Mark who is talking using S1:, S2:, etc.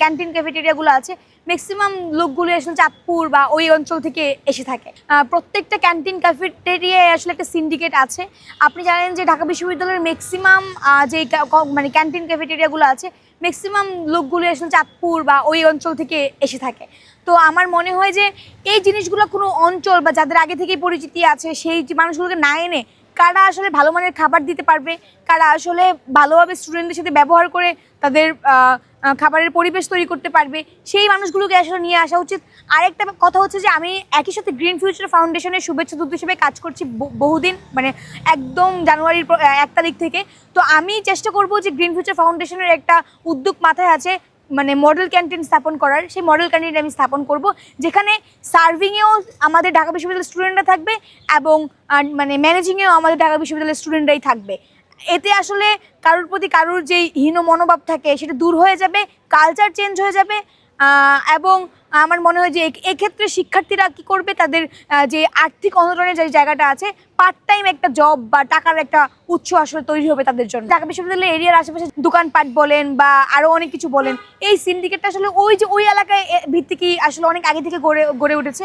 S1: Canteen ক্যাফেটেরিয়াগুলো আছে maximum লোকগুলো আসলে চাঁদপুর বা ওই অঞ্চল থেকে এসে থাকে। প্রত্যেকটা ক্যান্টিন ক্যাফেটেরিয়ায় আসলে একটা সিন্ডিকেট আছে। আপনি জানেন যে ঢাকা বিশ্ববিদ্যালয়ের ম্যাক্সিমাম যে মানে ক্যান্টিন ক্যাফেটেরিয়াগুলো আছে ম্যাক্সিমাম লোকগুলো আসলে চাঁদপুর বা ওই অঞ্চল থেকে এসে থাকে। তো আমার মনে হয় যে এই জিনিসগুলো কোনো অঞ্চল বা যাদের আগে থেকেই পরিচিতি আছে, সেই মানুষগুলোকে না এনে কারা আসলে ভালো মানের খাবার দিতে পারবে? কারা আসলে ভালোভাবে স্টুডেন্টদের সাথে ব্যবহার করে তাদের খাবারের পরিবেশ তৈরি করতে পারবে? সেই মানুষগুলোকে আসলে নিয়ে আসা উচিত। আরেকটা কথা হচ্ছে যে, আমি একই সাথে গ্রিন ফিউচার ফাউন্ডেশনের শুভেচ্ছা দূত হিসেবে কাজ করছি বহুদিন মানে একদম জানুয়ারির এক তারিখ থেকে। তো আমি চেষ্টা করব যে গ্রিন ফিউচার ফাউন্ডেশনের একটা উদ্যোগ মাথায় আছে। মানে মডেল ক্যান্টিন স্থাপন করার, সেই মডেল ক্যান্টিন আমি স্থাপন করব, যেখানে সার্ভিংয়েও আমাদের ঢাকা বিশ্ববিদ্যালয়ের স্টুডেন্টরা থাকবে এবং মানে ম্যানেজিংয়েও আমাদের ঢাকা বিশ্ববিদ্যালয়ের স্টুডেন্টরাই থাকবে। এতে আসলে কারোর প্রতি কারোর যেই হীন মনোভাব থাকে, সেটা দূর হয়ে যাবে কালচার চেঞ্জ হয়ে যাবে এবং আমার মনে হয় যে এক্ষেত্রে শিক্ষার্থীরা কি করবে? তাদের যে আর্থিক অনটনের যে জায়গাটা আছে পার্ট টাইম একটা জব বা টাকার একটা উৎস আসলে তৈরি হবে তাদের জন্য। ঢাকা বিশ্ববিদ্যালয়ের এরিয়ার আশেপাশে দোকানপাট বলেন বা আরও অনেক কিছু বলেন, এই সিন্ডিকেটটা আসলে ওই যে ওই এলাকায় ভিত্তিকই আসলে অনেক আগে থেকে গড়ে গড়ে উঠেছে?